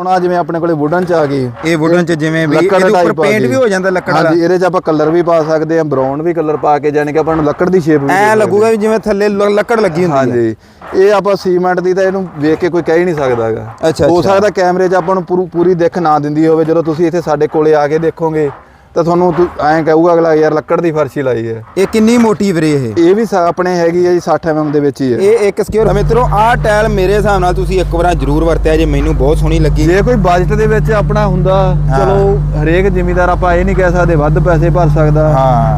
ਹੁਣ ਆ ਜਿਵੇਂ ਆਪਣੇ ਕੋਲੇ ਵੁਡਨ ਚ ਆ ਗਈ। ਇਹ ਵੁਡਨ ਚ ਜਿਵੇਂ ਵੀ ਇਹਦੇ ਉੱਪਰ ਪੇਂਟ। ਵੀ ਹੋ ਜਾਂਦਾ ਲੱਕੜ ਦਾ ਹਾਂਜੀ ਇਹਦੇ ਚ ਆਪਾਂ ਕਲਰ ਵੀ ਪਾ ਸਕਦੇ ਆ ਬਰਾਊਨ ਵੀ ਕਲਰ ਪਾ ਕੇ ਜਾਨੀ ਕਿ ਆਪਾਂ ਨੂੰ ਲੱਕੜ ਦੀ ਸ਼ੇਪ ਵੀ ਐ ਸਕਦੇ ਲੱਗੂਗਾ ਵੀ ਜਿਵੇਂ ਥੱਲੇ ਲੱਕੜ ਲੱਗੀ ਹੁੰਦੀ ਹੈ। ਹਾਂਜੀ ਇਹ ਆਪਾਂ ਸੀਮੈਂਟ ਦੀ ਤਾਂ ਇਹਨੂੰ ਵੇਖ ਕੇ ਕੋਈ ਕਹਿ ਹੀ ਨਹੀਂ ਸਕਦਾਗਾ ਅੱਛਾ, ਹੋ। ਸਕਦਾ ਕੈਮਰੇ 'ਚ ਆਪਾਂ ਨੂੰ ਪੂਰੀ ਦਿੱਖ ਨਾ ਦਿੰਦੀ ਹੋਵੇ ਜਦੋਂ ਤੁਸੀਂ ਇੱਥੇ ਸਾਡੇ ਕੋਲੇ ਆ ਕੇ ਦੇਖੋਗੇ। ਤਾਂ ਤੁਹਾਨੂੰ ਐਂ ਕਹੂਗਾ ਅਗਲਾ ਯਾਰ ਲੱਕੜ ਦੀ ਫਰਸ਼ੀ ਲਾਈ ਹੈ। ਇਹ ਕਿੰਨੀ ਮੋਟੀ ਵੀਰੇ ਇਹ? ਇਹ ਵੀ ਆਪਣੇ ਹੈਗੀ ਹੈ ਜੀ 60 mm ਦੇ ਵਿੱਚ ਹੀ ਹੈ। ਇਹ ਇੱਕ ਸਕੇਅਰ ਮਿੱਤਰੋ ਆਹ ਟਾਇਲ ਮੇਰੇ ਹਿਸਾਬ ਨਾਲ ਤੁਸੀਂ ਇੱਕ ਵਾਰ ਜ਼ਰੂਰ ਵਰਤਿਆ ਜੇ ਮੈਨੂੰ ਬਹੁਤ ਸੋਹਣੀ ਲੱਗੀ। ਜੇ ਕੋਈ ਬਜਟ ਦੇ ਵਿੱਚ ਆਪਣਾ ਹੁੰਦਾ। ਚਲੋ ਹਰੇਕ ਜ਼ਿਮੀਦਾਰ ਆਪਾਂ ਇਹ ਨਹੀਂ ਕਹਿ ਸਕਦੇ ਵੱਧ ਪੈਸੇ ਭਰ ਸਕਦਾ।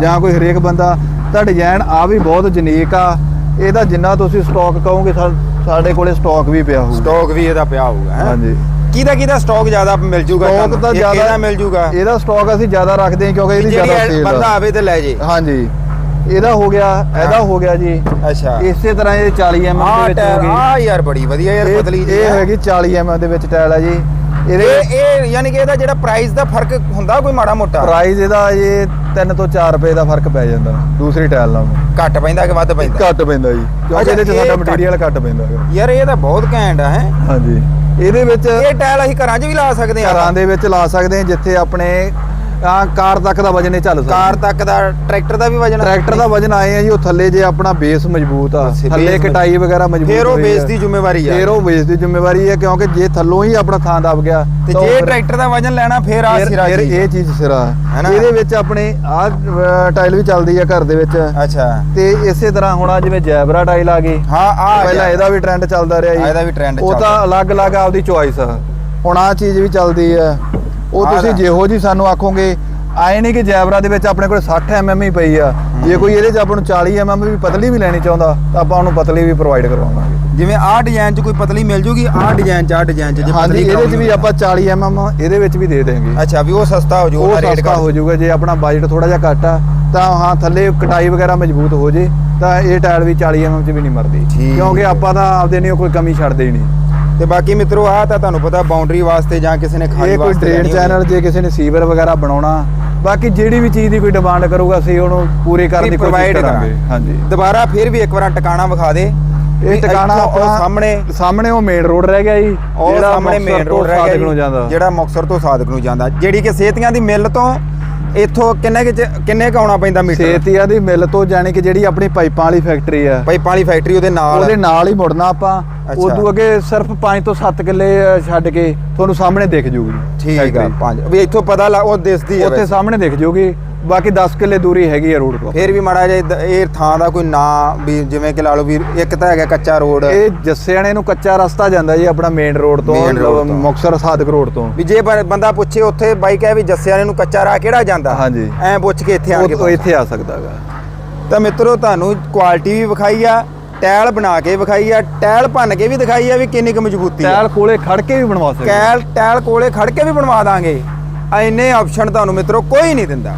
ਜਾਂ ਕੋਈ ਹਰੇਕ ਬੰਦਾ ਤਾਂ ਡਿਜ਼ਾਈਨ ਆ ਵੀ ਬਹੁਤ ਯੂਨੀਕ ਆ। ਇਹਦਾ ਜਿੰਨਾ ਤੁਸੀਂ ਸਟਾਕ ਕਹੋਗੇ ਸਾਡੇ ਕੋਲੇ ਸਟਾਕ ਵੀ ਪਿਆ ਹੋਊ ਸਟਾਕ ਵੀ ਇਹਦਾ ਪਿਆ ਹੋਊਗਾ? ਹਾਂਜੀ। ਕਿਹਦਾ ਕਿਹਦਾ ਸਟਾਕ ਜ਼ਿਆਦਾ ਮਿਲ ਜੂਗਾ ਸਟਾਕ? ਤਾਂ ਜ਼ਿਆਦਾ ਮਿਲ ਜੂਗਾ? ਇਹਦਾ ਸਟਾਕ ਅਸੀਂ ਜ਼ਿਆਦਾ ਰੱਖਦੇ ਹਾਂ ਕਿਉਂਕਿ ਇਹਦੀ ਜ਼ਿਆਦਾ ਸੇਲ ਬੰਦਾ ਆਵੇ ਤੇ ਲੈ ਜੇ। ਹਾਂਜੀ। ਇਹਦਾ ਹੋ ਗਿਆ ਇਹਦਾ ਹੋ। ਗਿਆ ਜੀ। ਅੱਛਾ। ਇਸੇ ਤਰ੍ਹਾਂ ਇਹ 40 mm ਦੇ ਵਿੱਚ ਹੋ ਆਹ ਯਾਰ ਬੜੀ ਵਧੀਆ ਯਾਰ ਗਈ ਪਤਲੀ ਜੀ ਇਹ। ਹੈਗੀ 40 mm ਦੇ ਵਿੱਚ ਟਾਇਲ ਆ ਜੀ। ਇਹਦੇ ਇਹ ਯਾਨੀ ਕਿ ਇਹਦਾ ਜਿਹੜਾ ਪ੍ਰਾਈਸ ਦਾ ਫ਼ਰਕ ਹੁੰਦਾ ਕੋਈ ਮਾੜਾ ਮੋਟਾ? ਪ੍ਰਾਈਸ ਇਹਦਾ ਇਹ 3 ਤੋਂ 4 ਰੁਪਏ ਦਾ ਫ਼ਰਕ ਪੈ ਜਾਂਦਾ ਦੂਸਰੀ ਟਾਇਲ ਨਾਲੋਂ। ਘੱਟ ਪੈਂਦਾ ਕਿ ਵੱਧ ਪੈਂਦਾ? ਘੱਟ ਪੈਂਦਾ ਜੀ। ਕਿਉਂਕਿ ਇਹਦੇ ਚ ਸਾਡਾ ਮਟੀਰੀਅਲ ਘੱਟ ਪੈਂਦਾ। ਯਾਰ ਇਹ ਤਾਂ ਬਹੁਤ ਘੈਂਟ ਆ ਹੈ। ਹਾਂਜੀ। ਇਹਦੇ ਵਿੱਚ ਇਹ ਟਾਇਲ ਅਸੀਂ ਘਰਾਂ 'ਚ ਵੀ ਲਾ ਸਕਦੇ ਆ ਘਰਾਂ ਦੇ ਵਿੱਚ ਲਾ ਸਕਦੇ ਹਾਂ ਜਿੱਥੇ ਆਪਣੇ ਆ ਕਾਰ ਤੱਕ ਦਾ ਵਜਨ ਇਹ ਚੱਲ ਸਕਦਾ। ਕਾਰ ਤੱਕ ਦਾ ਟਰੈਕਟਰ ਦਾ ਵੀ ਵਜਨ ਟਰੈਕਟਰ ਦਾ ਵਜਨ ਆਏ ਆ ਜੀ ਉਹ ਥੱਲੇ ਜੇ ਆਪਣਾ ਬੇਸ ਮਜ਼ਬੂਤ ਆ ਥੱਲੇ ਕਟਾਈ ਵਗੈਰਾ ਮਜ਼ਬੂਤ ਫੇਰ ਉਹ ਬੇਸ ਆ। ਦੀ ਜ਼ਿੰਮੇਵਾਰੀ ਆ। ਫੇਰ ਉਹ ਬੇਸ ਦੀ ਜ਼ਿੰਮੇਵਾਰੀ ਹੈ ਕਿਉਂਕਿ ਜੇ ਥੱਲੋਂ ਹੀ ਆਪਣਾ ਥਾਂ ਦਬ ਗਿਆ ਤੇ ਉਹ ਜੇ ਟਰੈਕਟਰ ਦਾ ਵਜਨ ਲੈਣਾ ਫੇਰ ਆ ਸਿਰਾ ਫਿਰ। ਇਹ ਚੀਜ਼ ਸਿਰਾ? ਇਹਦੇ ਵਿੱਚ ਆਪਣੇ ਆ ਟਾਈਲ ਵੀ ਚੱਲਦੀ ਆ ਘਰ ਦੇ ਵਿੱਚ। ਅੱਛਾ। ਤੇ ਇਸੇ ਤਰ੍ਹਾਂ ਹੁਣ ਆ ਜਿਵੇਂ ਜੈਬਰਾ ਟਾਈਲ ਆ ਗਈ। ਹਾਂ ਆ ਪਹਿਲਾਂ ਇਹਦਾ ਵੀ ਟ੍ਰੈਂਡ ਚੱਲਦਾ ਰਿਹਾ ਜੀ। ਆ ਇਹਦਾ ਵੀ ਉਹ ਚੱਲਦਾ। ਤਾਂ ਅਲੱਗ-ਅਲੱਗ ਆਪਦੀ ਚੁਆਇਸ ਆ। ਹੁਣ ਆ ਚੀਜ਼ ਵੀ ਚੱਲਦੀ ਆ। ਉਹ ਆਹ ਤੁਸੀਂ। ਜਿਹੋ ਜੀ ਸਾਨੂੰ ਆਖੋਗੇ ਆਏ ਨਹੀਂ ਕਿ ਜੈਬਰਾ ਦੇ ਵਿੱਚ ਆਪਣੇ ਕੋਲ 60 mm ਹੀ ਪਈ ਆ। ਜੇ ਕੋਈ ਇਹਦੇ 'ਚ ਆਪਾਂ ਨੂੰ 40 mm ਵੀ ਪਤਲੀ ਵੀ ਲੈਣੀ ਚਾਹੁੰਦਾ ਤਾਂ ਆਪਾਂ ਉਹਨੂੰ ਪਤਲੀ ਵੀ ਪ੍ਰੋਵਾਈਡ ਕਰਵਾਵਾਂਗੇ। ਜਿਵੇਂ ਆ ਡਿਜ਼ਾਈਨ 'ਚ ਕੋਈ ਪਤਲੀ ਮਿਲ ਜੂਗੀ ਆ ਡਿਜ਼ਾਈਨ 'ਚ ਆ ਡਿਜ਼ਾਈਨ 'ਚ ਜੇ ਪਤਲੀ ਇਹਦੇ 'ਚ ਵੀ ਆਪਾਂ 40 mm ਇਹਦੇ ਵਿੱਚ ਵੀ ਦੇ ਦੇਵਾਂਗੇ ਅੱਛਾ ਵੀ ਉਹ ਸਸਤਾ ਹੋ ਜੂ ਉਹ ਉਹਦਾ ਰੇਟ ਸਸਤਾ ਹੋ ਜਾਊਗਾ ਜੇ ਆਪਣਾ ਬਜਟ ਥੋੜਾ ਜਿਹਾ ਘੱਟ ਆ ਤਾਂ ਹਾਂ ਥੱਲੇ ਕਟਾਈ ਵਗੈਰਾ ਮਜ਼ਬੂਤ ਹੋ ਜੇ ਤਾਂ ਇਹ ਟਾਇਲ ਵੀ 40 mm 'ਚ ਵੀ ਨਹੀਂ ਮਰਦੀ। ਕਿਉਂਕਿ ਆਪਾਂ ਤਾਂ ਆਪਦੇ ਨਹੀਂ ਕੋਈ ਕਮੀ ਛੱਡਦੇ ਹੀ ਨਹੀਂ। ਤੇ ਬਾਕੀ ਮਿੱਤਰੋ ਆ ਤਾਂ ਤੁਹਾਨੂੰ ਪਤਾ ਬਾਉਂਡਰੀ ਵਾਸਤੇ ਜਾਂ ਕਿਸੇ ਨੇ ਖਾਲੀ ਇਹ ਕੋਈ ਵਾਸਤੇ ਡਰੇਨ ਲੈਣੀ ਹੋਵੇ। ਚੈਨਲ ਜੇ ਕਿਸੇ ਨੇ ਸੀਵਰ ਵਗੈਰਾ ਬਣਾਉਣਾ ਬਾਕੀ ਜਿਹੜੀ ਵੀ ਚੀਜ਼ ਦੀ ਕੋਈ ਡਿਮਾਂਡ ਕਰੂਗਾ ਅਸੀਂ ਉਹਨੂੰ ਪੂਰੀ ਕਰਨ ਦੀ ਕੋਸ਼ਿਸ਼ provide ਕਰਾਂਗੇ। ਕਰਾਂਗੇ। ਹਾਂਜੀ। ਦੁਬਾਰਾ ਫਿਰ ਵੀ ਇੱਕ ਵਾਰ ਟਿਕਾਣਾ ਵਿਖਾ ਦੇ। ਵੀ ਇਹ ਟਿਕਾਣਾ ਇੱਥੋਂ ਆਪਣਾ ਸਾਹਮਣੇ ਸਾਹਮਣੇ ਉਹ ਮੇਨ ਰੋਡ ਰਹਿ ਗਿਆ ਜੀ ਉਹ ਸਾਹਮਣੇ ਮੁਕਤਸਰ ਮੇਨ ਤੋਂ ਰੋਡ ਰਹਿ ਸਾਦਿਕ ਗਿਆ ਨੂੰ ਜੀ, ਜਾਂਦਾ। ਜਿਹੜਾ ਮੁਕਸਰ ਤੋਂ ਸਾਦਕ ਨੂੰ ਜਾਂਦਾ। ਜਿਹੜੀ ਕਿ ਸੇਤੀਆਂ ਦੀ ਮਿੱਲ ਤੋਂ ਇੱਥੋਂ ਕਿੰਨੇ ਕੁ ਕਿੰਨੇ ਕ ਆਉਣਾ ਪੈਂਦਾ ਮੀਟਰ? ਸੇਤੀਆ ਦੀ ਮਿਲ ਤੋਂ ਜਾਣੀ ਕਿ ਜਿਹੜੀ ਆਪਣੀ ਪਾਈਪਾਂ ਵਾਲੀ ਫੈਕਟਰੀ ਆ। ਪਾਈਪਾਂ ਵਾਲੀ ਫੈਕਟਰੀ ਉਹਦੇ ਨਾਲ। ਉਹਦੇ ਨਾਲ ਹੀ ਮੁੜਨਾ ਆਪਾਂ। ਉਦੋਂ ਅੱਗੇ ਸਿਰਫ 5 ਤੋਂ 7 ਕਿੱਲੇ ਛੱਡ ਕੇ ਤੁਹਾਨੂੰ ਸਾਹਮਣੇ ਦਿਖ ਜੂਗੀ। ਠੀਕ ਆ factory। ਪੰਜ। ਵੀ ਇੱਥੋਂ ਪਤਾ ਲੱਗ ਉਹ ਦਿਸਦੀ ਹੈ ਉੱਥੇ। ਸਾਹਮਣੇ ਦਿਖ ਜੂਗੀ। ਬਾਕੀ 10 ਕਿੱਲੇ ਦੂਰੀ ਹੈਗੀ ਆ ਰੋਡ ਤੋਂ ਫਿਰ ਵੀ ਮਾੜਾ ਜਿਹਾ ਇਹ ਥਾਂ ਦਾ ਕੋਈ ਨਾਂ ਵੀ ਜਿਵੇਂ ਕਿ ਲਾ ਲਓ ਵੀ ਇੱਕ ਤਾਂ ਹੈਗਾ ਕੱਚਾ ਰੋਡ ਇਹ ਜੱਸਿਆਣੇ ਨੂੰ ਕੱਚਾ ਰਸਤਾ ਜਾਂਦਾ ਜੀ ਆਪਣਾ ਮੇਨ ਰੋਡ ਤੋਂ। ਮੁਕਤਸਰ ਸਾਦਕ ਰੋਡ ਤੋਂ। ਵੀ ਜੇ ਬੰਦਾ ਪੁੱਛੇ ਉੱਥੇ ਬਾਈ ਕਹੇ ਵੀ ਜੱਸਿਆਣੇ ਨੂੰ ਕੱਚਾ ਰਾਹ ਕਿਹੜਾ ਜਾਂਦਾ? ਹਾਂਜੀ। ਐਂ ਪੁੱਛ ਕੇ ਇੱਥੇ ਆ ਕੇ ਉਹ- ਇੱਥੇ ਆ ਸਕਦਾਗਾ ਤਾਂ ਮਿੱਤਰੋ ਤੁਹਾਨੂੰ ਕੁਆਲਿਟੀ ਵੀ ਵਿਖਾਈ ਆ ਟਾਇਲ ਬਣਾ ਕੇ ਵਿਖਾਈ ਆ ਟਾਇਲ ਭੰਨ ਕੇ ਵੀ ਦਿਖਾਈ ਆ ਵੀ ਕਿੰਨੀ ਕੁ ਮਜ਼ਬੂਤੀ ਆ। ਟਾਇਲ ਕੋਲੇ ਖੜ ਕੇ ਵੀ ਬਣਵਾ ਸਕਦੇ। ਕੈਲ ਟਾਇਲ ਕੋਲੇ ਖੜ ਕੇ ਵੀ ਬਣਵਾ ਦਾਂਗੇ। ਐਨੇ ਆਪਸ਼ਨ ਤੁਹਾਨੂੰ ਮਿੱਤਰੋ ਕੋਈ ਨਹੀਂ ਦਿੰਦਾ।